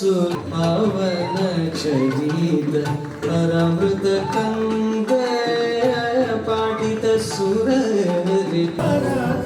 ಸುಮವನ ಕ್ಷರೀದ ಪರಮೃತ ಕಂದ ಪಾಟಿತ ಸುರ ಪರಮ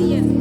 diyelim.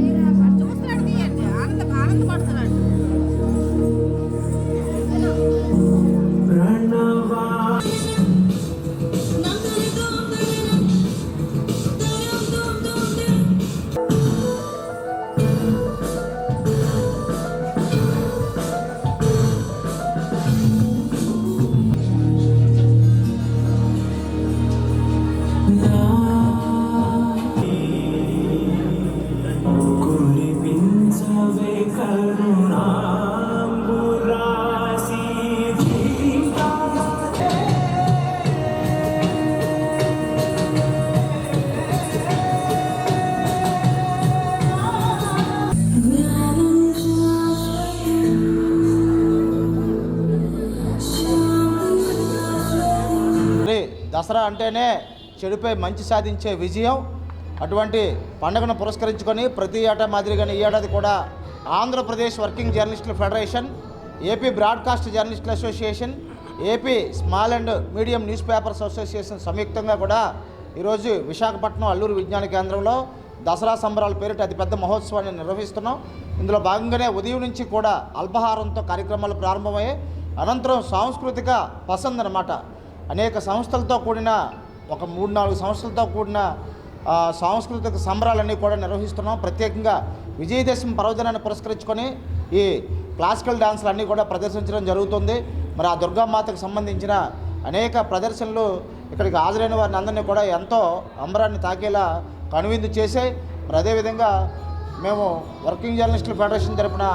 దసరా అంటేనే చెడుపై మంచి సాధించే విజయం. అటువంటి పండుగను పురస్కరించుకొని ప్రతి ఏటా మాదిరిగానే ఈ ఏడాది కూడా ఆంధ్రప్రదేశ్ వర్కింగ్ జర్నలిస్టుల ఫెడరేషన్ ఏపీ బ్రాడ్కాస్ట్ జర్నలిస్టుల association AP small and medium newspapers association సంయుక్తంగా కూడా ఈరోజు విశాఖపట్నం అల్లూరు విజ్ఞాన కేంద్రంలో దసరా సంబరాల పేరిట అతిపెద్ద మహోత్సవాన్ని నిర్వహిస్తున్నాం. ఇందులో భాగంగానే ఉదయం నుంచి కూడా అల్పాహారంతో కార్యక్రమాలు ప్రారంభమయ్యాయి. అనంతరం సాంస్కృతిక పసంద్ అనమాట అనేక సంస్థలతో కూడిన ఒక మూడు నాలుగు సంస్థలతో కూడిన సాంస్కృతిక సంబరాలన్నీ కూడా నిర్వహిస్తున్నాం. ప్రత్యేకంగా విజయదశమి పర్వదినాన్ని పురస్కరించుకొని ఈ క్లాసికల్ డ్యాన్సులు అన్నీ కూడా ప్రదర్శించడం జరుగుతుంది. మరి ఆ దుర్గామాతకు సంబంధించిన అనేక ప్రదర్శనలు ఇక్కడికి హాజరైన వారిని అందరినీ కూడా ఎంతో అంబరాన్ని తాకేలా కనువిందు చేసే మరి అదేవిధంగా మేము వర్కింగ్ జర్నలిస్టుల ఫెడరేషన్ తరపున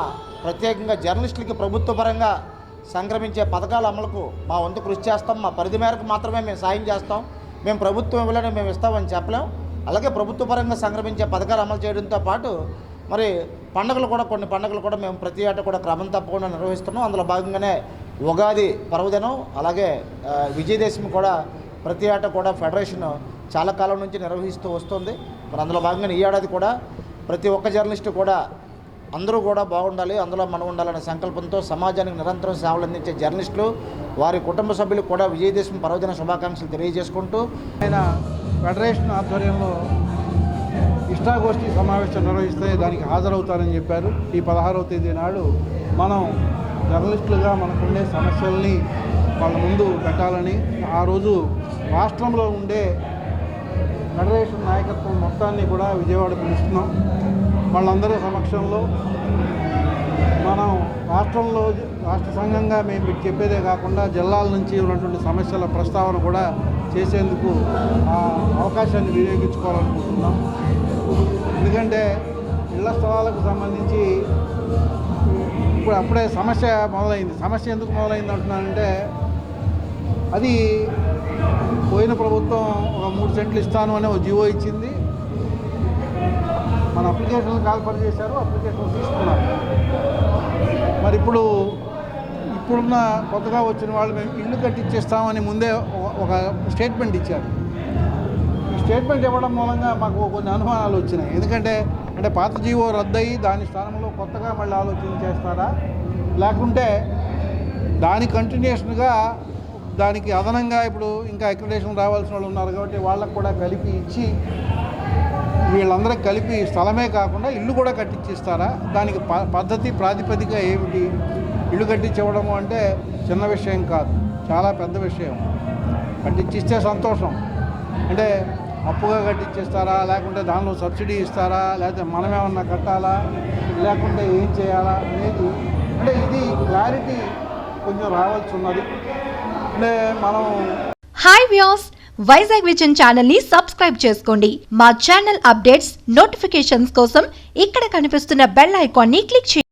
ప్రత్యేకంగా జర్నలిస్టులకి ప్రభుత్వపరంగా సంక్రమించే పథకాల అమలుకు మా వంతు కృషి చేస్తాం. మా పరిధి మేరకు మాత్రమే మేము సాయం చేస్తాం. మేము ప్రభుత్వం ఇవ్వలేని మేము ఇస్తామని చెప్పలేం. అలాగే ప్రభుత్వ పరంగా సంక్రమించే పథకాలు అమలు చేయడంతో పాటు మరి పండుగలు కూడా కొన్ని పండుగలు కూడా మేము ప్రతి ఏటా కూడా క్రమం తప్పకుండా నిర్వహిస్తున్నాం. అందులో భాగంగానే ఉగాది పర్వదినం అలాగే విజయదశమి కూడా ప్రతి ఏటా కూడా ఫెడరేషన్ చాలా కాలం నుంచి నిర్వహిస్తూ వస్తుంది. మరి అందులో భాగంగానే ఈ ఏడాది కూడా ప్రతి ఒక్క జర్నలిస్టు కూడా అందరూ కూడా బాగుండాలి అందులో మనం ఉండాలనే సంకల్పంతో సమాజానికి నిరంతరం సేవలు అందించే జర్నలిస్టులు వారి కుటుంబ సభ్యులు కూడా విజయదశమి పర్వదిన శుభాకాంక్షలు తెలియజేసుకుంటూ ఆయన ఫెడరేషన్ ఆధ్వర్యంలో ఇష్టాగోష్ఠి సమావేశం నిర్వహిస్తే దానికి హాజరవుతారని చెప్పారు. ఈ పదహారవ తేదీ నాడు మనం జర్నలిస్టులుగా మనకుండే సమస్యల్ని వాళ్ళ ముందు పెట్టాలని ఆ రోజు రాష్ట్రంలో ఉండే ఫెడరేషన్ నాయకత్వం మొత్తాన్ని కూడా విజయవాడ పిలుస్తున్నాం వాళ్ళందరి సమక్షంలో మనం రాష్ట్రంలో రాష్ట్ర సంఘంగా మేము చెప్పేదే కాకుండా జిల్లాల నుంచి ఉన్నటువంటి సమస్యల ప్రస్తావన కూడా చేసేందుకు ఆ అవకాశాన్ని వినియోగించుకోవాలనుకుంటున్నాం. ఎందుకంటే ఇళ్ళ స్థలాలకు సంబంధించి ఇప్పుడు అప్పుడే సమస్య మొదలైంది. సమస్య ఎందుకు మొదలైంది అంటున్నానంటే అది పోయిన ప్రభుత్వం ఒక మూడు సెంట్లు ఇస్తాను అనే ఒక జీవో ఇచ్చింది. మన అప్లికేషన్లు కాల్ఫర్ చేశారు అప్లికేషన్ తీసుకున్నారు. మరి ఇప్పుడు ఇప్పుడున్న కొత్తగా వచ్చిన వాళ్ళు మేము ఇల్లు కట్టించేస్తామని ముందే ఒక- ఒక స్టేట్మెంట్ ఇచ్చారు. ఈ స్టేట్మెంట్ ఇవ్వడం మూలంగా మాకు కొన్ని అనుమానాలు వచ్చినాయి. ఎందుకంటే అంటే పాత జీవో రద్దయి దాని స్థానంలో కొత్తగా మళ్ళీ ఆలోచన చేస్తారా? లేకుంటే దాని కంటిన్యూషన్గా దానికి అదనంగా ఇప్పుడు ఇంకా అక్రిడేషన్ రావాల్సిన వాళ్ళు ఉన్నారు కాబట్టి వాళ్ళకు కూడా కలిపి ఇచ్చి వీళ్ళందరూ కలిపి స్థలమే కాకుండా ఇల్లు కూడా కట్టించిస్తారా? దానికి ప- పద్ధతి ప్రాతిపదిక ఏమిటి? ఇల్లు కట్టించివ్వడము అంటే చిన్న విషయం కాదు చాలా పెద్ద విషయం. కట్టించిస్తే సంతోషం. అంటే అప్పుగా కట్టించేస్తారా? లేకుంటే దానిలో సబ్సిడీ ఇస్తారా? లేకపోతే మనమేమన్నా కట్టాలా? లేకుంటే ఏం చేయాలా? అనేది అంటే ఇది క్లారిటీ కొంచెం రావాల్సి ఉన్నది. అంటే మనం హాయ్ వ్యూస్ వైజాగ్ విజన్ ఛానల్ని సబ్స్క్రైబ్ చేసుకోండి. మా ఛానల్ అప్డేట్స్ నోటిఫికేషన్స్ కోసం ఇక్కడ కనిపిస్తున్న బెల్ ఐకాన్ని క్లిక్ చేయండి.